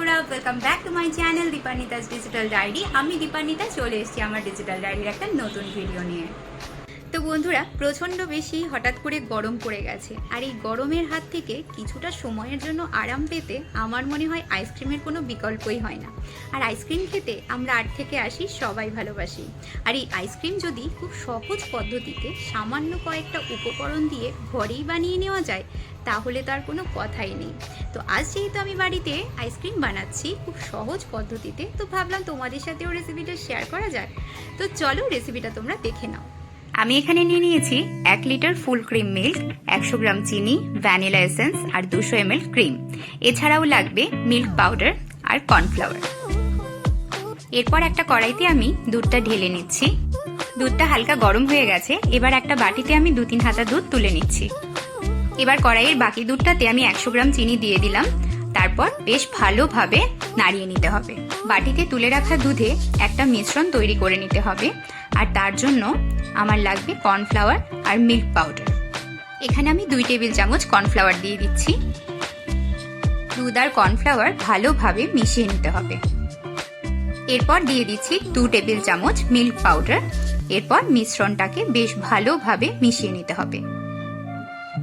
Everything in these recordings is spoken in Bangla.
Welcome back to my channel Dipanita's digital diary আমি দীপানিতা, চলে এসেছি আমার ডিজিটাল ডায়েরির একটা নতুন ভিডিও নিয়ে। তো বন্ধুরা, প্রচণ্ড বেশি হঠাৎ করে গরম পড়ে গেছে। আর এই গরমের হাত থেকে কিছুটা সময়ের জন্য আরাম পেতে আমার মনে হয় আইসক্রিমের কোনো বিকল্পই হয় না। আর আইসক্রিম খেতে আমরা আট থেকে আসি সবাই ভালোবাসি। আর এই আইসক্রিম যদি খুব সহজ পদ্ধতিতে সামান্য কয়েকটা উপকরণ দিয়ে ঘরেই বানিয়ে নেওয়া যায়, তাহলে তার কোনো কথাই নেই। তো আজ যেহেতু আমি বাড়িতে আইসক্রিম বানাচ্ছি খুব সহজ পদ্ধতিতে, তো ভাবলাম তোমাদের সাথেও রেসিপিটা শেয়ার করা যাক। তো চলো রেসিপিটা তোমরা দেখে নাও। আমি এখানে নিয়ে নিয়েছি এক লিটার ফুল ক্রিম মিল্ক, একশো গ্রাম চিনি, ভ্যানিলা এসেন্স আর দুশো এম ক্রিম। এছাড়াও লাগবে মিল্ক পাউডার আর কর্নফ্লাওয়ার। এরপর একটা কড়াইতে আমি দুধটা ঢেলে নিচ্ছি। দুধটা হালকা গরম হয়ে গেছে, এবার একটা বাটিতে আমি দু তিন হাতা দুধ তুলে নিচ্ছি। এবার কড়াইয়ের বাকি দুধটাতে আমি একশো গ্রাম চিনি দিয়ে দিলাম। তারপর বেশ ভালোভাবে নাড়িয়ে নিতে হবে। বাটিতে তুলে রাখা দুধে একটা মিশ্রণ তৈরি করে নিতে হবে। আর তার জন্য আমার লাগবে কর্নফ্লাওয়ার আর মিল্ক পাউডার। এখানে আমি দুই টেবিল চামচ কর্নফ্লাওয়ার দিয়ে দিচ্ছি। দুধ আর কর্নফ্লাওয়ার ভালোভাবে মিশিয়ে নিতে হবে। এরপর দিয়ে দিচ্ছি দু টেবিল চামচ মিল্ক পাউডার। এরপর মিশ্রণটাকে বেশ ভালোভাবে মিশিয়ে নিতে হবে।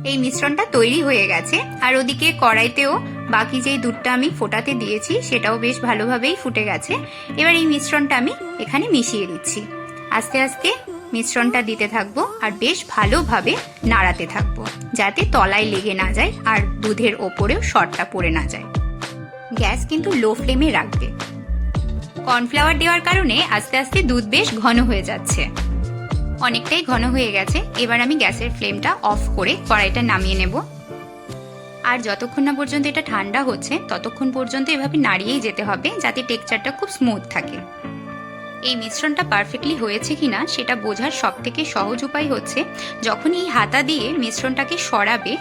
এই মিশ্রণটা তৈরি হয়ে গেছে। আর ওদিকে কড়াইতেও বাকি যেই দুধটা আমি ফোটাতে দিয়েছি, সেটাও বেশ ভালোভাবেই ফুটে গেছে। এবার এই মিশ্রণটা আমি এখানে মিশিয়ে দিচ্ছি। আস্তে আস্তে মিশ্রণটা দিতে থাকব আর বেশ ভালোভাবে নাড়াতে থাকব, যাতে তলায় লেগে না যায় আর দুধের ওপরেও শর্টটা পড়ে না যায়। গ্যাস কিন্তু লো ফ্লেমে রাখবে। কর্নফ্লাওয়ার দেওয়ার কারণে আস্তে আস্তে দুধ বেশ ঘন হয়ে যাচ্ছে। অনেকটাই ঘন হয়ে গেছে, এবার আমি গ্যাসের ফ্লেমটা অফ করে কড়াইটা নামিয়ে নেব। আর যতক্ষণ না পর্যন্ত এটা ঠান্ডা হচ্ছে, ততক্ষণ পর্যন্ত এভাবে নাড়িয়েই যেতে হবে, যাতে টেক্সচারটা খুব স্মুথ থাকে। এই মিশ্রণটা পারফেক্টলি হয়েছে কিনা সেটা বোঝার সব থেকে সহজ উপায় হচ্ছে যখন এই হাতা দিয়ে মিশ্রণটাকে সরাবে,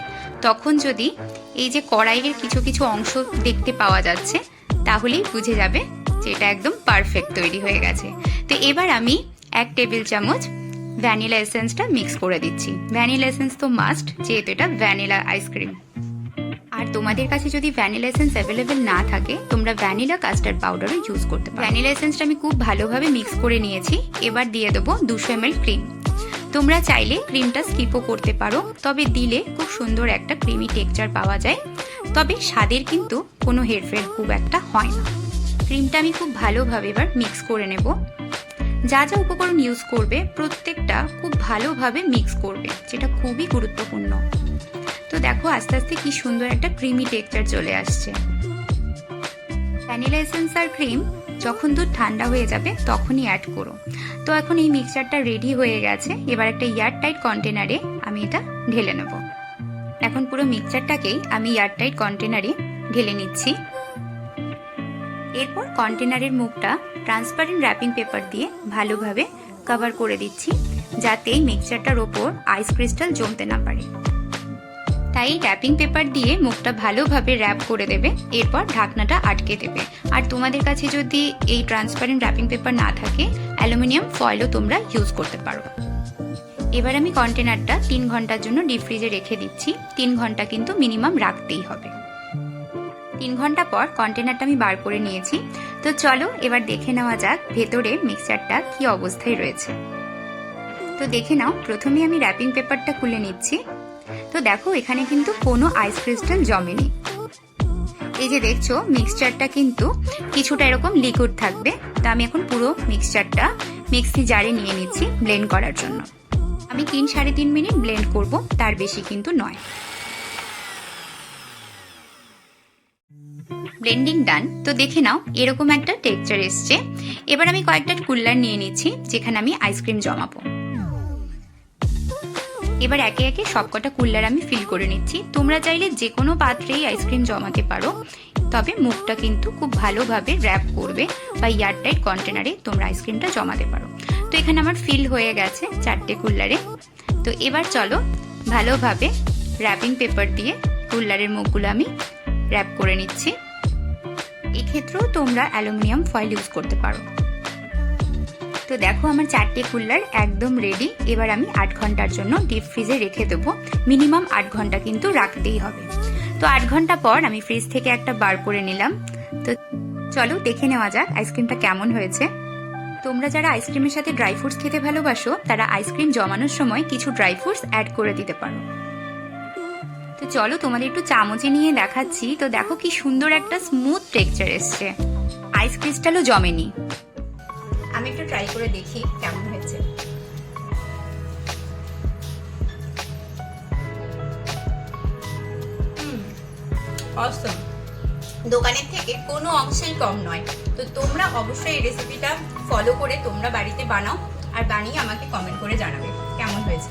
তখন যদি এই যে কড়াইয়ের কিছু কিছু অংশ দেখতে পাওয়া যাচ্ছে, তাহলেই বুঝে যাবে যে এটা একদম পারফেক্ট তৈরি হয়ে গেছে। তো এবার আমি এক টেবিল চামচ ভ্যানিলা এসেন্সটা মিক্স করে দিচ্ছি। ভ্যানিলা এসেন্স তো মাস্ট যেহেতু এটা ভ্যানিলা আইসক্রিম আর তোমাদের কাছে যদি ভ্যানিলা এসেন্স অ্যাভেলেবেল না থাকে, তোমরা ভ্যানিলা কাস্টার্ড পাউডারও ইউজ করতে পারো। ভ্যানিলা এসেন্সটা আমি খুব ভালোভাবে মিক্স করে নিয়েছি। এবার দিয়ে দেবো দুশো এম ক্রিম তোমরা চাইলে ক্রিমটা স্কিপও করতে পারো, তবে দিলে খুব সুন্দর একটা ক্রিমি টেক্সচার পাওয়া যায়। তবে স্বাদের কিন্তু কোনো হেরফের খুব একটা হয় না। ক্রিমটা আমি খুব ভালোভাবে এবার মিক্স করে নেব। যা যা উপকরণ ইউজ করবে, প্রত্যেকটা খুব ভালোভাবে মিক্স করবে, যেটা খুবই গুরুত্বপূর্ণ। তো দেখো আস্তে আস্তে কি সুন্দর একটা ক্রিমি টেক্সচার চলে আসছে। ভ্যানিলা এসেন্স আর ক্রিম যখন দুধ ঠান্ডা হয়ে যাবে তখনই অ্যাড করো। তো এখন এই মিক্সচারটা রেডি হয়ে গেছে। এবার একটা এয়ার টাইট কন্টেনারে আমি এটা ঢেলে নেব। এখন পুরো মিক্সচারটাকেই আমি এয়ার টাইট কন্টেনারে ঢেলে নিচ্ছি। এরপর কন্টেনারের মুখটা ট্রান্সপারেন্ট র্যাপিং পেপার দিয়ে ভালোভাবে কভার করে দিচ্ছি, যাতে মিক্সচারটার ওপর আইস ক্রিস্টাল জমতে না পারে। তাই র্যাপিং পেপার দিয়ে মুখটা ভালোভাবে র্যাপ করে দেবে, এরপর ঢাকনাটা আটকে দেবে। আর তোমাদের কাছে যদি এই ট্রান্সপারেন্ট র্যাপিং পেপার না থাকে, অ্যালুমিনিয়াম ফয়েলও তোমরা ইউজ করতে পারো। এবার আমি কন্টেনারটা তিন ঘণ্টার জন্য ডিপ ফ্রিজে রেখে দিচ্ছি। তিন ঘণ্টা কিন্তু মিনিমাম রাখতেই হবে। তিন ঘণ্টা পর কন্টেনারটা আমি বার করে নিয়েছি। তো চলো, এবার দেখে নেওয়া যাক ভেতরে মিক্সচারটা কি অবস্থায় রয়েছে। তো দেখে নাও, প্রথমে আমি র্যাপিং পেপারটা খুলে নিচ্ছি। তো দেখো, এখানে কিন্তু কোনো আইস ক্রিস্টাল জমেনি। এই যে দেখছ মিক্সচারটা কিন্তু কিছুটা এরকম লিকুইড থাকবে। তো আমি এখন পুরো মিক্সচারটা মিক্সি জারে নিয়ে নিচ্ছি ব্লেন্ড করার জন্য। আমি তিন সাড়ে তিন মিনিট ব্লেন্ড করব, তার বেশি কিন্তু নয়। ব্লেন্ডিং ডান তো দেখে নাও, এরকম একটা টেক্সচার এসছে। এবার আমি কয়েকটা কুল্লার নিয়ে নিচ্ছি, যেখানে আমি আইসক্রিম জমাবো। এবার একে একে সবকটা কুল্লার আমি ফিল করে নিচ্ছি। তোমরা চাইলে যে কোনো পাত্রেই আইসক্রিম জমাতে পারো। তবে মুখটা কিন্তু খুব ভালোভাবে র্যাপ করবে বা এয়ারটাইট কন্টেনারে তোমরা আইসক্রিমটা জমাতে পারো। তো এখানে আমার ফিল হয়ে গেছে চারটে কুল্লারে। তো এবার চলো ভালোভাবে র্যাপিং পেপার দিয়ে কুল্লারের মুখগুলো আমি র্যাপ করে নিচ্ছি। এক্ষেত্রেও তোমরা অ্যালুমিনিয়াম ফয়েল ইউজ করতে পারো। তো দেখো আমার চারটে কুল্লার একদম রেডি এবার আমি আট ঘণ্টার জন্য ডিপ ফ্রিজে রেখে দেবো। মিনিমাম আট ঘণ্টা কিন্তু রাখতেই হবে। তো আট ঘণ্টা পর আমি ফ্রিজ থেকে একটা বার করে নিলাম। তো চলো দেখে নেওয়া যাক আইসক্রিমটা কেমন হয়েছে। তোমরা যারা আইসক্রিমের সাথে ড্রাই ফ্রুটস খেতে ভালোবাসো, তারা আইসক্রিম জমানোর সময় কিছু ড্রাই ফ্রুটস অ্যাড করে দিতে পারো। তো চলো তোমাদের একটু চামচে নিয়ে দেখাচ্ছি। তো দেখো কি সুন্দর একটা স্মুথ টেক্সচার এসছে। আইস ক্রিস্টালও জমেনি। আমি একটু ট্রাই করে দেখি কেমন হয়েছে। দোকানের থেকে কোনো অংশেই কম নয়। তো তোমরা অবশ্যই এই রেসিপিটা ফলো করে তোমরা বাড়িতে বানাও আর বানিয়ে আমাকে কমেন্ট করে জানাবে। কেমন হয়েছে?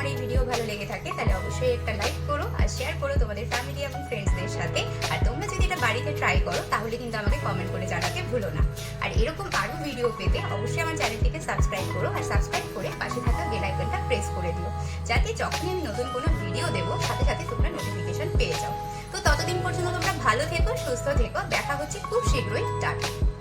আমার এই ভিডিও ভালো লেগে থাকে, তাহলে অবশ্যই একটা লাইক করো আর শেয়ার করো তোমাদের ফ্যামিলি এবং ফ্রেন্ডসদের সাথে। আর তোমরা যদি এটা বাড়িতে ট্রাই করো, তাহলে কিন্তু আমাকে কমেন্ট করে জানাতে ভুলো না। আর এরকম আরও ভিডিও পেতে অবশ্যই আমার চ্যানেলটিকে সাবস্ক্রাইব করো আর সাবস্ক্রাইব করে পাশে থাকা বেল আইকনটা প্রেস করে দিও। যাতে যখনই আমি নতুন কোনো ভিডিও দেবো, সাথে সাথে তোমরা নোটিফিকেশন পেয়ে যাও। তো ততদিন পর্যন্ত তোমরা ভালো থেকো, সুস্থ থেকো। দেখা হচ্ছে খুব শীঘ্রই। টাটা।